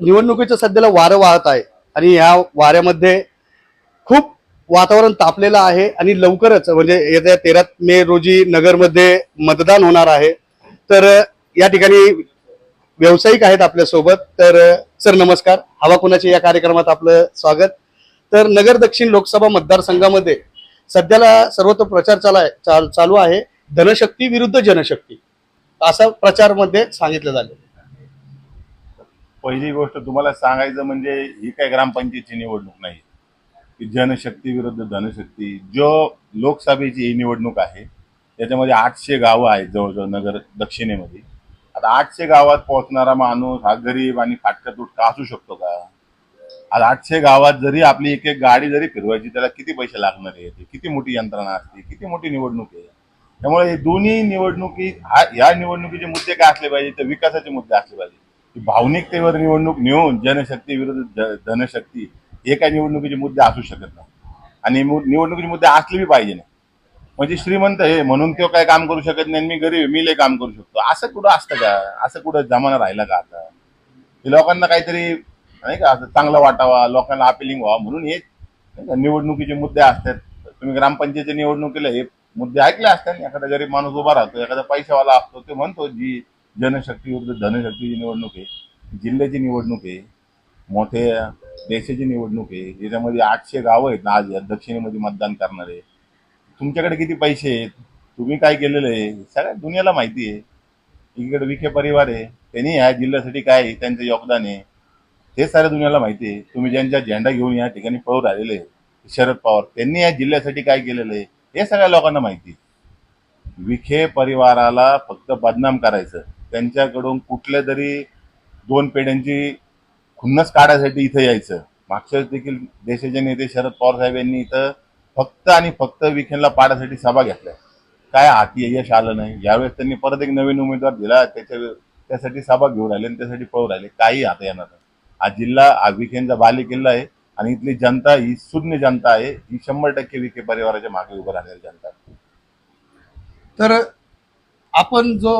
निवडणुकीचं सध्याला वारं वाहत आहे. आणि ह्या वाऱ्यामध्ये खूप वातावरण तापलेलं आहे आणि लवकरच म्हणजे येत्या तेरा मे रोजी नगरमध्ये मतदान होणार आहे. तर या ठिकाणी व्यावसायिक आहेत आपल्यासोबत. तर सर नमस्कार. हवा कुणाचे या कार्यक्रमात आपलं स्वागत. तर नगर दक्षिण लोकसभा मतदारसंघामध्ये सध्याला सर्वत्र प्रचार चाला चाल- चालू आहे. धनशक्ती विरुद्ध जनशक्ती. असा प्रचारमध्ये सांगितलं झालं पहिली गोष्ट तुम्हाला सांगायचं म्हणजे ही काय ग्रामपंचायतची निवडणूक नाही. की जनशक्ती विरुद्ध धनशक्ती जो लोकसभेची ही निवडणूक आहे त्याच्यामध्ये आठशे गावं आहेत जवळजवळ नगर दक्षिणेमध्ये. आता आठशे गावात पोहोचणारा माणूस हा गरीब आणि फाटका तुटका असू शकतो का? आज आठशे गावात जरी आपली एक एक गाडी जरी फिरवायची त्याला किती पैसे लागणार आहे? ते किती मोठी यंत्रणा असते? किती मोठी निवडणूक आहे? त्यामुळे हे दोन्ही निवडणुकी हा या निवडणुकीचे मुद्दे काय असले पाहिजे? तर विकासाचे मुद्दे असले पाहिजे. भावनिकतेवर निवडणूक नेऊन जनशक्ती विरुद्ध धनशक्ती हे काय निवडणुकीचे मुद्दे असू शकत नाही. आणि मु- निवडणुकीचे मुद्दे असले बी पाहिजे नाही. म्हणजे श्रीमंत हे म्हणून तो काय काम करू शकत नाही आणि मी गरीब मी लय काम करू शकतो. असं कुठं असतं का? असं कुठं जमाना राहिला का आता? हे लोकांना काहीतरी नाही का असं चांगलं वाटावा लोकांना अपिलिंग व्हावा म्हणून हे निवडणुकीचे मुद्दे असतात. तुम्ही ग्रामपंचायतीच्या निवडणुकीला हे मुद्दे ऐकले असतात. एखादा गरीब माणूस उभा राहतो एखादा पैशावाला असतो ते म्हणतो जी जनशक्ती विरुद्ध धनशक्तीची निवडणूक आहे जिल्ह्याची निवडणूक आहे मोठ्या देशाची निवडणूक आहे ज्याच्यामध्ये आठशे गावं आहेत ना आज या दक्षिणेमध्ये मतदान करणारे. तुमच्याकडे किती पैसे आहेत? तुम्ही काय केलेलं आहे? सगळ्या दुनियाला माहिती आहे. एकीकडे विखे परिवार आहे त्यांनी ह्या जिल्ह्यासाठी काय आहे, त्यांचं योगदान आहे. हे साऱ्या दुनियाला माहिती आहे. तुम्ही ज्यांच्या झेंडा घेऊन या ठिकाणी पळून राहिलेले आहे, शरद पवार त्यांनी या जिल्ह्यासाठी काय केलेलं आहे? हे सगळ्या लोकांना माहिती आहे. विखे परिवाराला फक्त बदनाम करायचं. त्यांच्याकडून कुठल्या तरी दोन पिढ्यांची खुन्नस काढायसाठी इथं यायचं. मागच्या देखील देशाचे नेते शरद पवार साहेब यांनी इथं फक्त आणि फक्त विखेंना पाडायसाठी सभा घेतल्या. काय हाती यश आलं नाही. यावेळेस त्यांनी परत एक नवीन उमेदवार दिला त्याच्या त्यासाठी सभा घेऊन राहिले आणि त्यासाठी पळून राहिले. काही हाता येणार नाही. हा जिल्हा हा बाले बालेकिल्ला आहे आणि इथली जनता ही शून्य जनता आहे. ही शंभर टक्के विखे परिवाराच्या मागे उभं राहणारी जनता तर आपण जो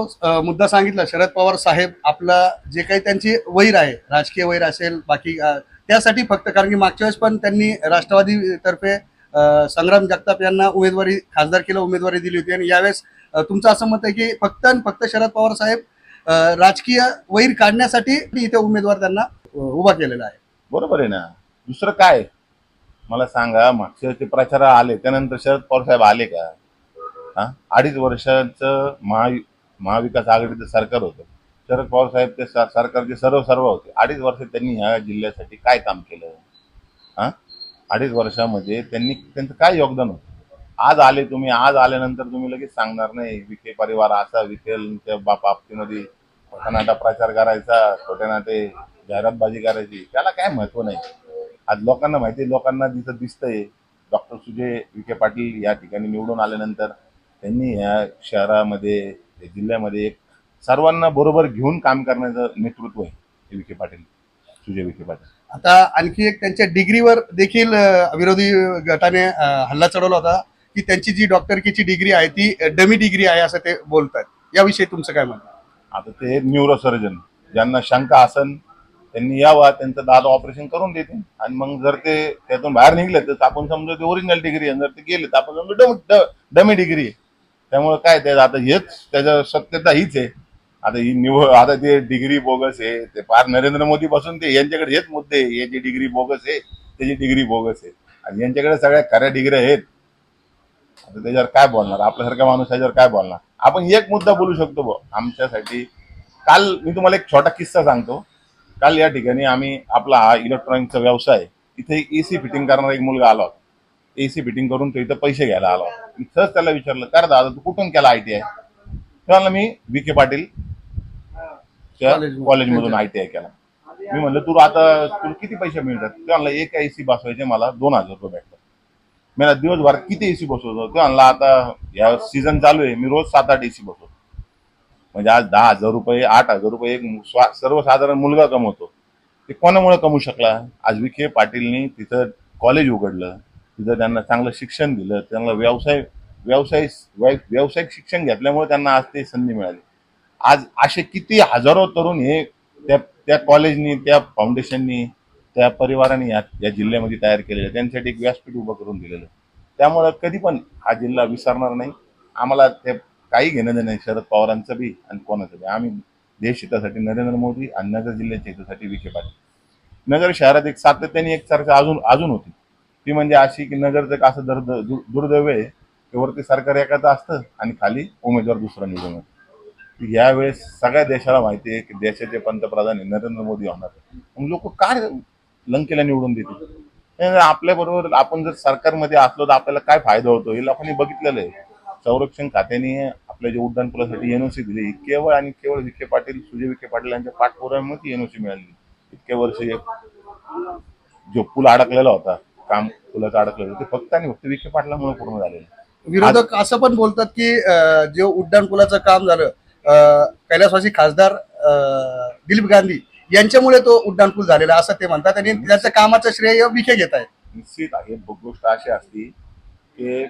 मुद्दा सांगितला शरद पवार साहेब आपला जे काही त्यांची वैर आहे राजकीय वैर असेल बाकी त्यासाठी फक्त कारण की मागच्या वेळेस पण त्यांनी राष्ट्रवादी तर्फे संग्राम जगताप यांना उमेदवारी खासदारकीला उमेदवारी दिली होती. आणि यावेळेस तुमचं असं मत आहे की फक्त आणि फक्त शरद पवार साहेब राजकीय वैर काढण्यासाठी इथे उमेदवार त्यांना उभा केलेला आहे. बरोबर आहे ना? दुसरं काय? मला सांगा मागच्या ते प्रचार आले त्यानंतर शरद पवार साहेब आले का? हा? अडीच वर्षाचं महा महाविकास आघाडीचं सरकार होतं. शरद पवार साहेब ते सरकारचे सर्व सर्व होते. अडीच वर्ष त्यांनी ह्या जिल्ह्यासाठी काय काम केलं? हा? अडीच वर्षामध्ये त्यांनी त्यांचं काय योगदान होतं? आज आले तुम्ही आज आल्यानंतर तुम्ही लगेच सांगणार नाही विखे परिवार असा विखेलच्या बाप बाबतीमध्ये छोटा नाटा प्रचार करायचा छोट्या नाटे जाहिरातबाजी करायची. त्याला काय महत्त्व नाही. आज लोकांना माहिती आहे लोकांना जिथं दिसतंय डॉक्टर सुजय विखे पाटील या ठिकाणी निवडून आल्यानंतर त्यांनी या शहरामध्ये जिल्ह्यामध्ये एक सर्वांना बरोबर घेऊन काम करण्याचं नेतृत्व आहे विखे पाटील सुजय विखे पाटील. आता आणखी एक त्यांच्या डिग्रीवर देखील विरोधी गटाने हल्ला चढवला होता की त्यांची जी डॉक्टरकीची डिग्री आहे ती डमी डिग्री आहे असं ते बोलतात. याविषयी तुमचं काय म्हणणं आता ते न्यूरोसर्जन ज्यांना शंका असन त्यांनी यावा त्यांचं दादा ऑपरेशन करून देते. आणि मग जर ते त्यातून बाहेर निघले तर आपण समजू ते ओरिजिनल डिग्री आहे. जर ते गेले तर आपण समजू डमी डिग्री आहे. त्यामुळे काय ते आता हेच त्याच्या सत्यता हीच आहे. आता ही निवड आता ते डिग्री बोगस आहे ते फार नरेंद्र मोदी पासून ते यांच्याकडे हेच मुद्दे यांची याची डिग्री बोगस आहे त्याची डिग्री बोगस आहे. आणि यांच्याकडे सगळ्या खऱ्या डिग्री आहेत. आता त्याच्यावर काय बोलणार? आपल्यासारखा माणूस त्याच्यावर काय बोलणार? आपण एक मुद्दा बोलू शकतो बुवा आमच्यासाठी. काल मी तुम्हाला एक छोटा किस्सा सांगतो. काल या ठिकाणी आम्ही आपला हा इलेक्ट्रॉनिकचा व्यवसाय इथे एसी फिटिंग करणारा एक मुलगा आला होता. एसी फिटिंग करून तो इथं पैसे घ्यायला आला होता. मी सहज त्याला विचारलं रे दादा तू कुठून केला आय टी आय त्याला मी विखे पाटील कॉलेजमधून. आय टी आय केला. मी म्हणलं तू आता तुला किती पैसे मिळतात? ते म्हणलं एक एसी बसवायचे मला दोन हजार रुपये भेटतात. मी म्हणलं, दिवसभरात किती एसी बसवतो? ते म्हणला आता या सीझन चालू आहे. मी रोज सात आठ एसी बसवतो. म्हणजे आज दहा हजार रुपये आठ हजार रुपये एक सर्वसाधारण मुलगा कमवतो. ते कोणामुळे कमवू शकला? आज विखे पाटीलनी तिथं कॉलेज उघडलं. तिथं त्यांना चांगलं शिक्षण दिलं त्यांना व्यवसाय व्यवसाय व्याय- व्यावसायिक शिक्षण घेतल्यामुळे त्यांना आज ते संधी मिळाली. आज असे किती हजारो तरुण हे त्या त्या कॉलेजनी त्या फाउंडेशननी त्या परिवाराने या या जिल्ह्यामध्ये तयार केलेलं आहे. त्यांच्यासाठी एक व्यासपीठ उभं करून दिलेलं त्यामुळं कधी पण हा जिल्हा विसरणार नाही. आम्हाला ते काही घेणं देणं नाही. शरद पवारांचं बी आणि कोणाचं बी. आम्ही देश हितासाठी नरेंद्र मोदी आणि नगर जिल्ह्याच्या हितासाठी विखे पाटील. नगर शहरात एक सातत्याने एक चर्चा अजून अजून होती. ती म्हणजे अशी की नगरचं एक असं दर दुर्दैव आहे की वरती सरकार एकाचं असतं आणि खाली उमेदवार दुसरा निवडून येतो. यावेळेस सगळ्या देशाला माहिती आहे की देशाचे पंतप्रधान नरेंद्र मोदी होणार मग लोक काय लंकेला निवडून देतील? आपल्या बरोबर आपण जर सरकारमध्ये असलो तर आपल्याला काय फायदा होतो? हे लोकांनी बघितलेलं आहे. संरक्षण खात्याने आपल्या जे उड्डाण पुलासाठी एनओसी दिली केवळ आणि केवळ विखे पाटील सुजय विखे पाटील यांच्या पाठपुराव्यामुळे ती एनओसी मिळाली. इतके वर्ष जो पूल अडकलेला होता काम पुलाचं अडकलेलं होतं, ते फक्त आणि फक्त विखे पाटलामुळे पूर्ण झालेलं आहे. विरोधक असं पण बोलतात की जे उड्डाण पुलाचं काम झालं कैलासवासी खासदार दिलीप गांधी यांच्यामुळे तो उड्डाण पूल झालेला असं ते म्हणतात आणि त्याचं कामाचं श्रेय विखे घेत आहेत. निश्चित आहे. गोष्ट अशी असती की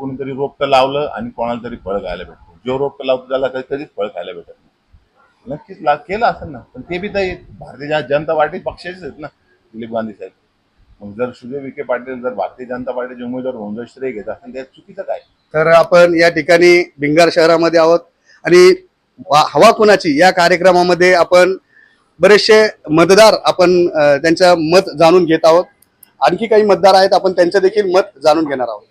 कोणीतरी रोपटं लावलं आणि कोणाला तरी फळ खायला भेटतं जो रोपटं लावतो त्याला कधी कधीच फळ खायला भेटत नाही. नक्कीच केलं असेल ना पण ते बी तर भारतीय जन- जनता पार्टी पक्षाचेच आहेत ना दिलीप गांधी साहेब. मग जर सुजय विखे पाटील जर भारतीय जनता पार्टीचे उमेदवार होऊन श्रेय घेत असतील त्यात चुकीचं काय? तर आपण या ठिकाणी भिंगार शहरामध्ये आहोत. आणि हवा कुणाची? या कार्यक्रमामध्ये आपण बरेचसे मतदार आपण त्यांचं मत जाणून घेत आहोत. आणखी काही मतदार आहेत आपण त्यांचं देखील मत जाणून घेणार आहोत.